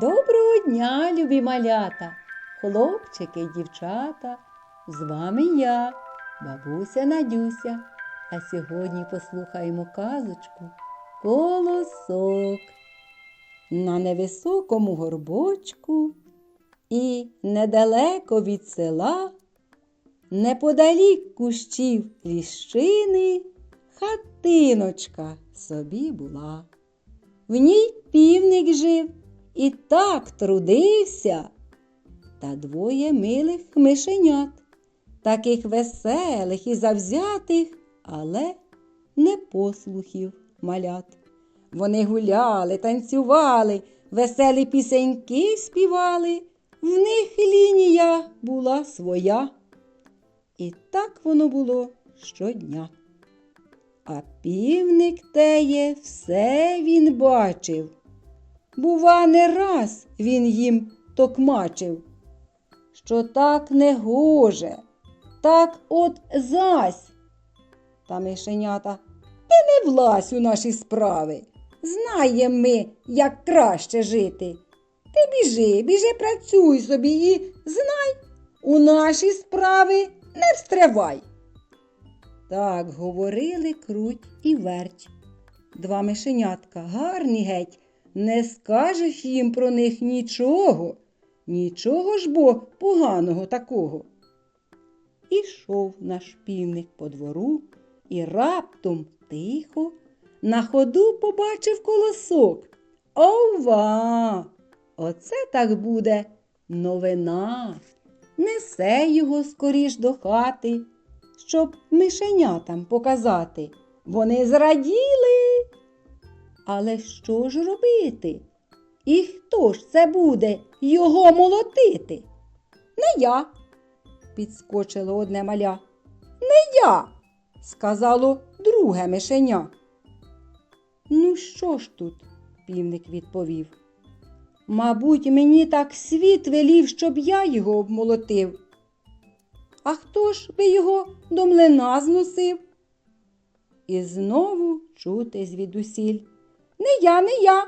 Доброго дня, любі малята, хлопчики й дівчата. З вами я, бабуся Надюся. А сьогодні послухаємо казочку Колосок. На невисокому горбочку і недалеко від села, неподалік кущів ліщини, хатиночка собі була. В ній півник жив і так трудився. Та двоє милих мишенят, таких веселих і завзятих, але не послухів малят. Вони гуляли, танцювали, веселі пісеньки співали, в них лінія була своя. І так воно було щодня. А півник теє все він бачив. Бува, не раз він їм токмачив, що так не гоже, так от зась. Та мишенята, ти не влазь у наші справи. Знаєм ми, як краще жити. Ти біжи, біжи, працюй собі і знай, у наші справи не встривай. Так говорили круть і верть. Два мишенятка, гарні геть, не скажеш їм про них нічого, нічого ж бо поганого такого. Ішов наш півник по двору і раптом тихо на ходу побачив колосок. Ова! Оце так буде новина. Несе його скоріш до хати, щоб мишенятам показати. Вони зраділи. Але що ж робити? І хто ж це буде його молотити? Не я, підскочило одне маля. Не я, сказало друге мишеня. Ну, що ж тут? півник відповів. Мабуть, мені так світ велів, щоб я його обмолотив. А хто ж би його до млина зносив? І знову чути звідусіль. Не я, не я.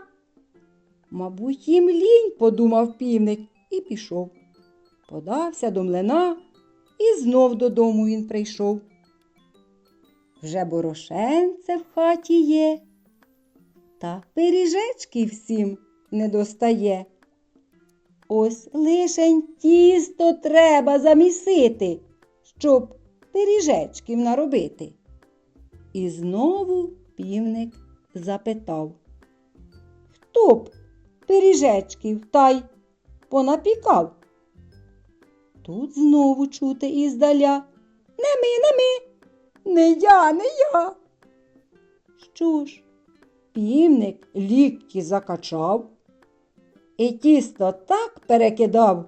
Мабуть, їм лінь, подумав півник і пішов. Подався до млина, і знов додому він прийшов. Вже борошенце в хаті є, та пиріжечки всім не достає. Ось лишень тісто треба замісити, щоб пиріжечків наробити. І знову півник запитав. Хто б пиріжечків та й понапікав? Тут знову чути іздаля. Не ми, не ми, не я, не я. Що ж, півник лікті закачав і тісто так перекидав,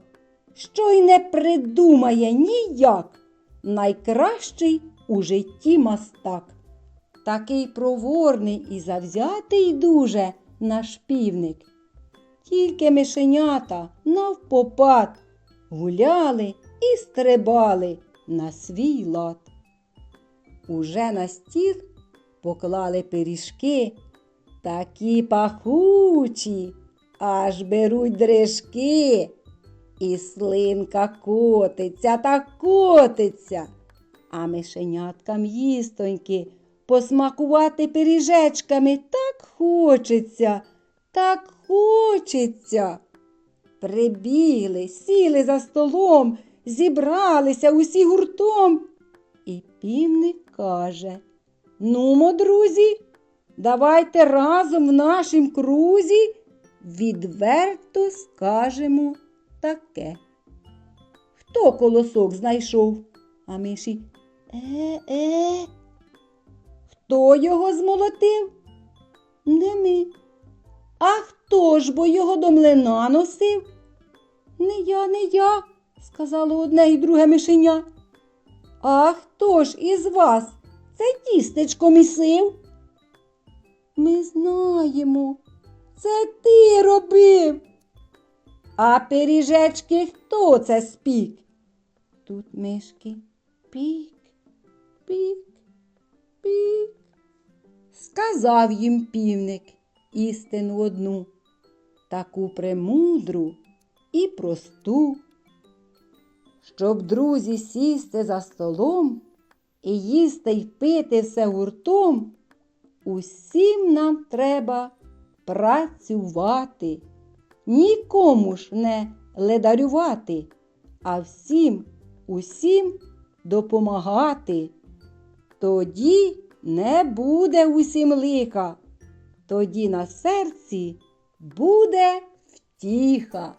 що й не придумає ніяк найкращий у житті мастак. Такий проворний і завзятий дуже наш півник. Тільки мишенята навпопад гуляли і стрибали на свій лад. Уже на стіл поклали пиріжки, такі пахучі, аж беруть дрижки. І слинка котиться та котиться, а мишеняткам їстоньки посмакувати пиріжечками так хочеться, так хочеться. Прибігли, сіли за столом, зібралися усі гуртом. І півник каже Нумо, друзі, давайте разом в нашім крузі відверто скажемо таке. Хто колосок знайшов? А миші е-е. Хто його змолотив? Не ми. А хто ж бо його до млина носив? Не я, не я, сказало одне і друге мишеня. А хто ж із вас це тістечко місив? Ми знаємо, це ти робив. А пиріжечки хто це спік? Тут мишки пік, пік, пік. Сказав їм півник істину одну. таку премудру і просту. Щоб друзі сісти за столом і їсти й пити все гуртом, усім нам треба працювати, нікому ж не ледарювати, а всім, усім допомагати. Тоді не буде усім лиха, тоді на серці буде втіха.